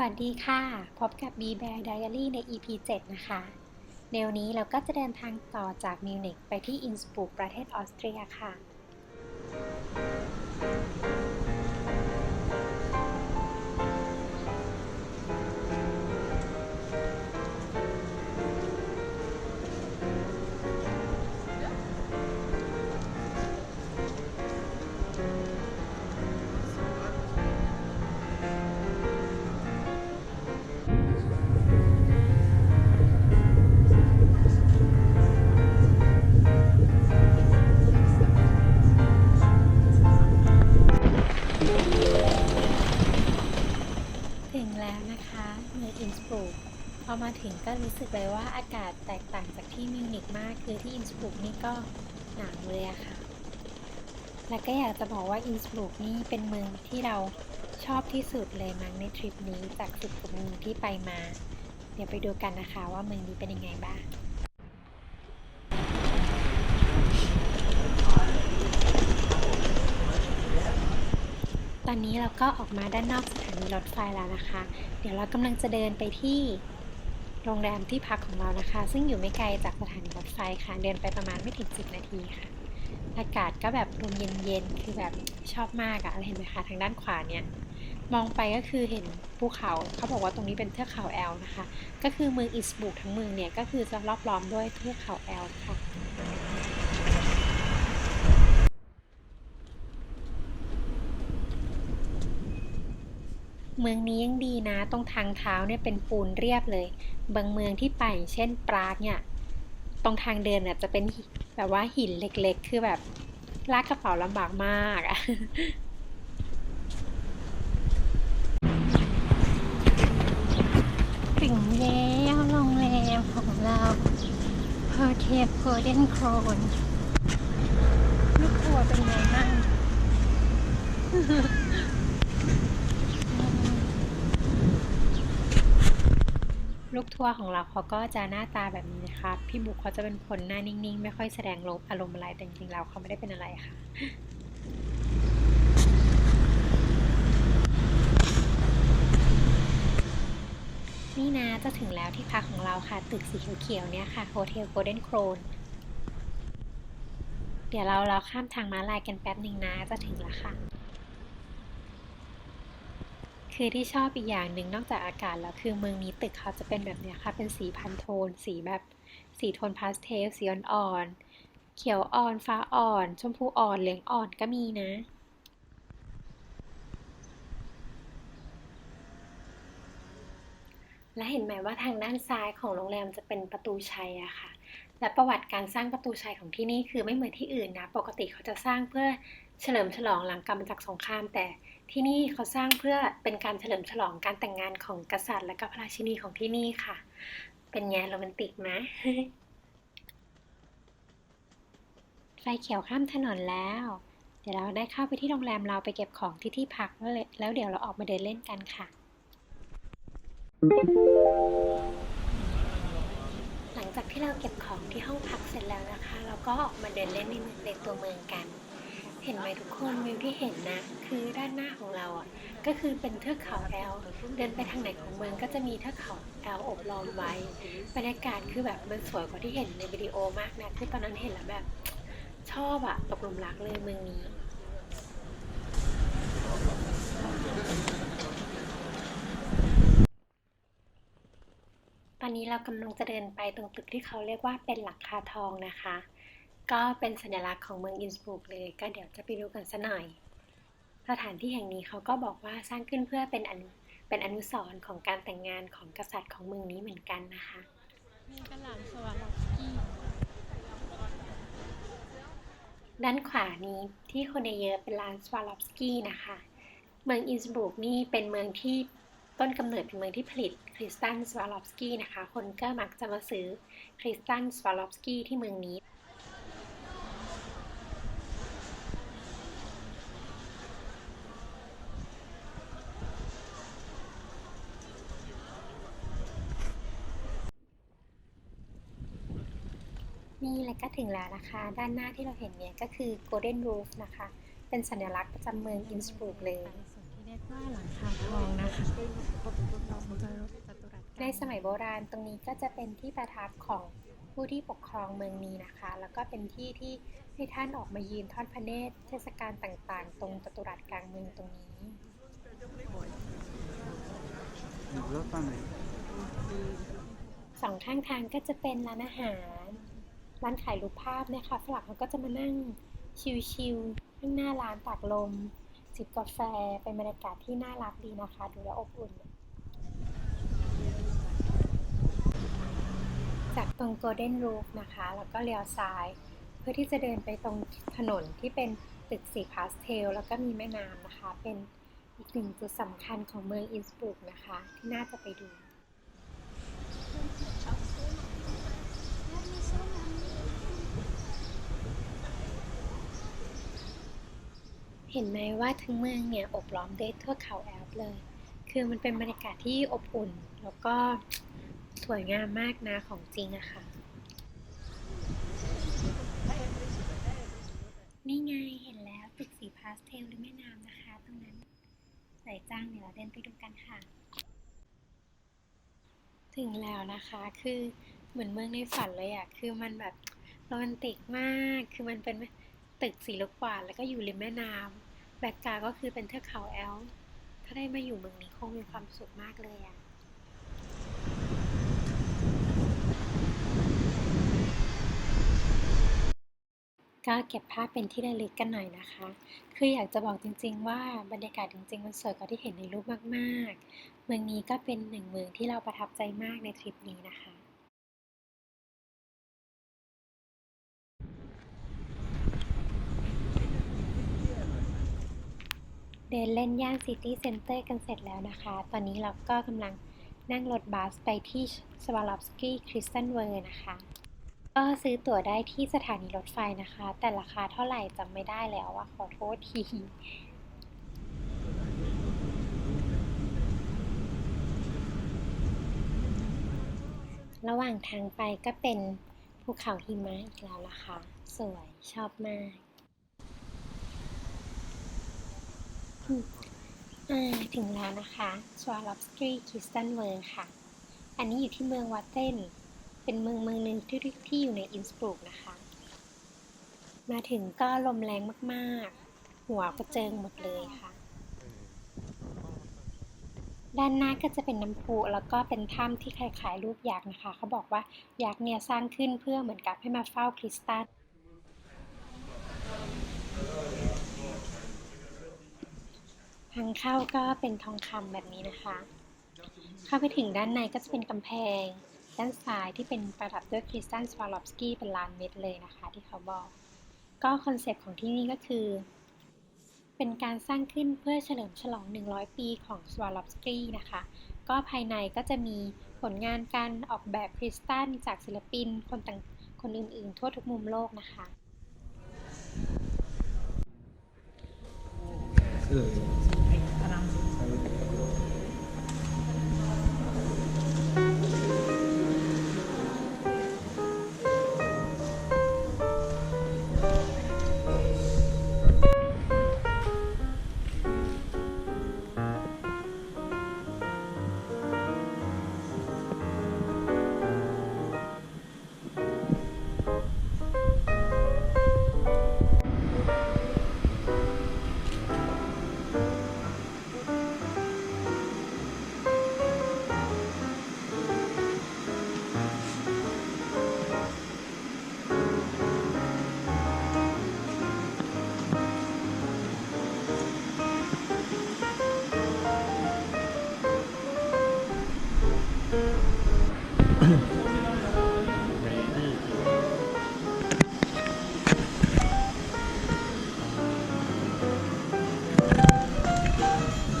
สวัสดีค่ะ พบกับ B Bear Diary ใน EP 7 นะคะในวันนี้เราก็จะเดินทางต่อจากมิวนิกไปที่อินสบุกประเทศออสเตรียค่ะ แล้วนะคะเมืองอินสบรุกพอมาถึงก็รู้สึกเลยว่าอากาศแตกต่างจากที่มิวนิกมาก คือที่อินสบรุกนี่ก็หนาวเลยอะค่ะ แล้วก็อยากจะบอกว่าอินสบรุกนี่เป็นเมืองที่เราชอบที่สุดเลยมั้งในทริปนี้จากสิบกว่าเมืองที่ไปมา เดี๋ยวไปดูกันนะคะว่าเมืองนี้เป็นยังไงบ้าง ตอนนี้เราก็ออกมาด้านนอกสถานีรถไฟแล้วนะคะ เดี๋ยวเรากำลังจะเดินไปที่โรงแรมที่พักของเรานะคะ ซึ่งอยู่ไม่ไกลจากสถานีรถไฟค่ะ เดินไปประมาณไม่ถึง 10 นาทีค่ะ อากาศก็แบบลมเย็นๆ คือแบบชอบมากอะเห็นไหมคะทางด้านขวาเนี่ย มองไปก็คือเห็นภูเขา เขาบอกว่าตรงนี้เป็นเทือกเขาแอลนะคะ ก็คือเมืองอิสบุกทั้งเมืองเนี่ยก็คือจะรอบล้อมด้วยเทือกเขาแอลค่ะ เมืองนี้ยังดีนะ ตรงทางเท้าเนี่ยเป็นปูนเรียบเลย บางเมืองที่ไปเช่นปรากเนี่ยตรงทางเดินเนี่ยจะเป็นแบบว่าหินเล็กๆ คือแบบลากกระเป๋าลำบากมากอะถึงแล้วโรงแรมของเราเพอร์เทปโกลเดนโครนลูกทัวเป็นไงบ้าง ลูกทัวร์ของเราเขาก็จะหน้าตาแบบนี้นะคะ พี่บุ๊กเขาจะเป็นคนหน้านิ่งๆ ไม่ค่อยแสดงลบอารมณ์อะไรแต่จริงๆแล้วเขาไม่ได้เป็นอะไรค่ะนี่นะจะถึงแล้วที่พักของเราค่ะ ตึกสีเขียวๆเนี่ยค่ะโฮเทลโกลเด้นโครนเดี๋ยวเราเราข้ามทางม้าลายกันแป๊บหนึ่งนะจะถึงแล้วค่ะ คือที่ชอบอีกอย่างหนึ่งนอกจากอากาศแล้วคือเมืองนี้ตึกเขาจะเป็นแบบเนี้ยค่ะ เป็นสีพันโทน สีแบบสีโทนพาสเทลสีอ่อนๆเขียวอ่อนฟ้าอ่อน ชมพูอ่อนเหลืองอ่อนก็มีนะและเห็นไหมว่าทางด้านซ้ายของโรงแรมจะเป็นประตูชัยอะค่ะ และประวัติการสร้างประตูชัยของที่นี่คือไม่เหมือนที่อื่นนะ ปกติเขาจะสร้างเพื่อเฉลิมฉลองหลังกลับมจากสงครามแต่ ที่นี่เขาสร้างเพื่อเป็นการเฉลิมฉลองการแต่งงานของกษัตริย์และก็พระราชินีของที่นี่ค่ะ เป็นไงโรแมนติกไหมไฟเขียวข้ามถนนแล้ว เดี๋ยวเราได้เข้าไปที่โรงแรมเราไปเก็บของที่ที่พักแล้วเลยแล้วเดี๋ยวเราออกมาเดินเล่นกันค่ะ หลังจากที่เราเก็บของที่ห้องพักเสร็จแล้วนะคะ เราก็ออกมาเดินเล่นในเมืองในตัวเมืองกัน ห็นไหมทุกคนวิวที่เห็นนะคือด้านหน้าของเราอะก็คือเป็นเทือกเขาแอลเดินไปทางไหนของเมืองก็จะมีเทือกเขาแอลอบล้อมไว้บรรยากาศคือแบบมันสวยกว่าที่เห็นในวิดีโอมากนะคือตอนนั้นเห็นแล้วแบบ ชอบอะตกหลุมรักเลยเมืองนี้ตอนนี้เรากำลังจะเดินไปตรงตึกที่เขาเรียกว่าเป็นหลังคาทองนะคะ ก็เป็นสัญลักษณ์ของเมืองอินสบรุกเลยก็เดี๋ยวจะไปดูกันสัหน่อย สถานที่แห่งนี้เขาก็บอกว่าสร้างขึ้นเพื่อเป็นอนุเป็นอนุสรณ์ของการแต่งงานของกษัตริย์ของเมืองนี้เหมือนกันนะคะนี่ก็ร้านสวาล็อกสกี้ด้านขวานี้ที่คนเยอะๆเป็นร้านสวาลอฟสกี้นะคะ เมืองอินสบรุกนี่เป็นเมืองที่ต้นกำเนิดเป็นเมืองที่ผลิตคริสตันสวาลอฟสกี้นะคะ คนก็มักจะมาซื้อคริสตันสวาลอฟสกี้ที่เมืองนี้ แล้วก็ถึงแล้วนะคะ ด้านหน้าที่เราเห็นเนี่ยก็คือ Golden Roof นะคะ เป็นสัญลักษณ์ประจำเมืองอินสบรุกเลยส่วนที่เรียกว่าหลังคาทองนะคะจัตุรัสในสมัยโบราณตรงนี้ก็จะเป็นที่ประทับของผู้ที่ปกครองเมืองนี้นะคะ แล้วก็เป็นที่ที่ให้ท่านออกมายืนทอดพระเนตรเทศกาลต่างๆ ตรงจัตุรัสกลางเมืองตรงนี้สองข้างทางก็จะเป็นร้านอาหาร ร้านขายรูปภาพเนี่ยค่ะฝรั่งเขาก็จะมานั่งชิลๆข้างหน้าร้านตากลม จิบกาแฟเป็นบรรยากาศที่น่ารักดีนะคะ ดูแลอบอุ่น จากตรง Golden Roof นะคะ แล้วก็เลี้ยวซ้าย เพื่อที่จะเดินไปตรงถนนที่เป็นตึกสีพาสเทล แล้วก็มีแม่น้ำนะคะ เป็นอีกหนึ่งจุดสำคัญของเมืองอินสบรุกนะคะ ที่น่าจะไปดู เห็นไหมว่าทั้งเมืองเนี่ยอบล้อมด้วยทือกเขาแอลป์เลย คือมันเป็นบรรยากาศที่อบอุ่น แล้วก็สวยงามมากนะของจริงอะค่ะ นี่ไงเห็นแล้วตึกสีพาสเทลหรือแม่น้ำนะคะตรงนั้นสวยจังเดี๋ยวเราเดินไปดูกันค่ะ ถึงแล้วนะคะคือเหมือนเมืองในฝันเลยอะคือมันแบบโรแมนติกมาก คือมันเป็น ตึกสีลูกกวาดแล้วก็อยู่ริมแม่น้ำแบ็กกาดก็คือเป็นเทือกเขาแอล ถ้าได้มาอยู่เมืองนี้คงมีความสุขมากเลยอะก็เก็บภาพเป็นที่ระลึกกันหน่อยนะคะ คืออยากจะบอกจริง ๆ ว่าบรรยากาศจริง ๆ มันสวยกว่าที่เห็นในรูปมาก ๆ เมืองนี้ก็เป็นหนึ่งเมืองที่เราประทับใจมากในทริปนี้นะคะ เดินเล่นย่านซิตี้เซ็นเตอร์กันเสร็จแล้วนะคะ ตอนนี้เราก็กำลังนั่งรถบัสไปที่สวาลอฟสกี้คริสตันเวอร์นะคะ ก็ซื้อตั๋วได้ที่สถานีรถไฟนะคะ แต่ราคาเท่าไหร่จำไม่ได้แล้วอะขอโทษทีระหว่างทางไปก็เป็นภูเขาหิมะอีกแล้วนะคะ สวยชอบมากอืมอ่า ถึงแล้วนะคะสวาลอฟสกี้คิสตันเวอร์ค่ะ อันนี้อยู่ที่เมืองวัตเทนเป็นเมืองเมืองหนึ่งที่ที่อยู่ในอินสบรุกนะคะ มาถึงก็ลมแรงมากๆ หัวกระเจิงหมดเลยค่ะ ด้านหน้าก็จะเป็นน้ำพุแล้วก็เป็นถ้ำที่คล้ายๆรูปยักษ์นะคะ เขาบอกว่ายักษ์เนี่ยสร้างขึ้นเพื่อเหมือนกับให้มาเฝ้าคริสตันางเข้าก็เป็นทองคำแบบนี้นะคะ เข้าไปถึงด้านในก็จะเป็นกำแพง ด้านซ้ายที่เป็นประดับด้วยคริสตันสวาลอฟสกี้เป็นลานเม็ดเลยนะคะ ที่เขาบอก ก็คอนเซปต์ของที่นี่ก็คือ เป็นการสร้างขึ้นเพื่อเฉลิมฉลอง 100 ปีของสวาลอฟสกี้นะคะ ก็ภายในก็จะมีผลงานการออกแบบคริสตันจากศิลปินคนต่างคนอื่นๆ ทั่วทุกมุมโลกนะคะ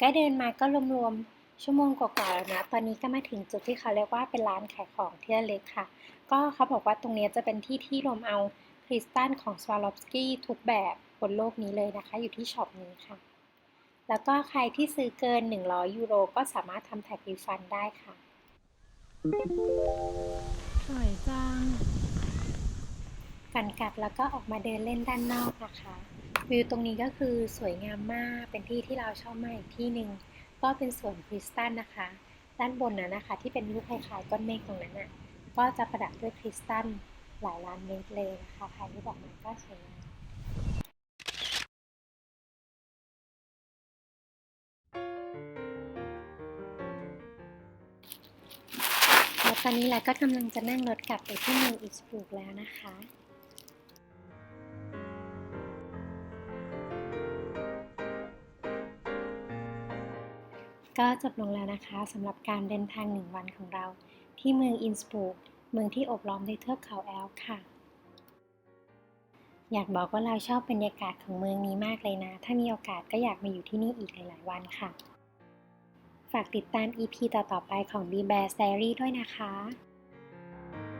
ก็เดินมาก็รวมๆชั่วโมงกว่าๆแล้วนะ ตอนนี้ก็มาถึงจุดที่เขาเรียกว่าเป็นร้านขายของที่ระลึกค่ะ ก็เขาบอกว่าตรงเนี้ยจะเป็นที่ที่รวมเอาคริสตัลของสวาลอฟสกี้ทุกแบบบนโลกนี้เลยนะคะ อยู่ที่ช็อปนี้ค่ะ แล้วก็ใครที่ซื้อเกิน 100 ยูโร ก็สามารถทำแท็กรีฟันได้ค่ะ สวยจังก่อนกลับแล้วก็ออกมาเดินเล่นด้านนอกนะคะ วิวตรงนี้ก็คือสวยงามมากเป็นที่ที่เราชอบมากอีกที่หนึ่งก็เป็นสวนคริสตัลนะคะ ด้านบนนั้นนะคะ ที่เป็นรูปคล้ายๆก้อนเมฆตรงนั้นน่ะก็จะประดับด้วยคริสตัลหลายล้านเมตรเลยนะคะถ่ายรูปออกมาก็สวยงามแล้วตอนนี้เราก็กำลังจะนั่งรถกลับไปที่เมืองอิสบรูกแล้วนะคะ ก็จบลงแล้วนะคะสำหรับการเดินทางหนึ่งวันของเรา ที่เมืองอินสปูกเมืองที่อบล้อมด้วยเทือกเขาแอลค่ะ อยากบอกว่าเราชอบบรรยากาศของเมืองนี้มากเลยนะ ถ้ามีโอกาสก็อยากมาอยู่ที่นี่อีกหลาย ๆ วันค่ะ ฝากติดตาม EP ต่อ ๆ ไปของ b b a r Diary ด้วยนะคะ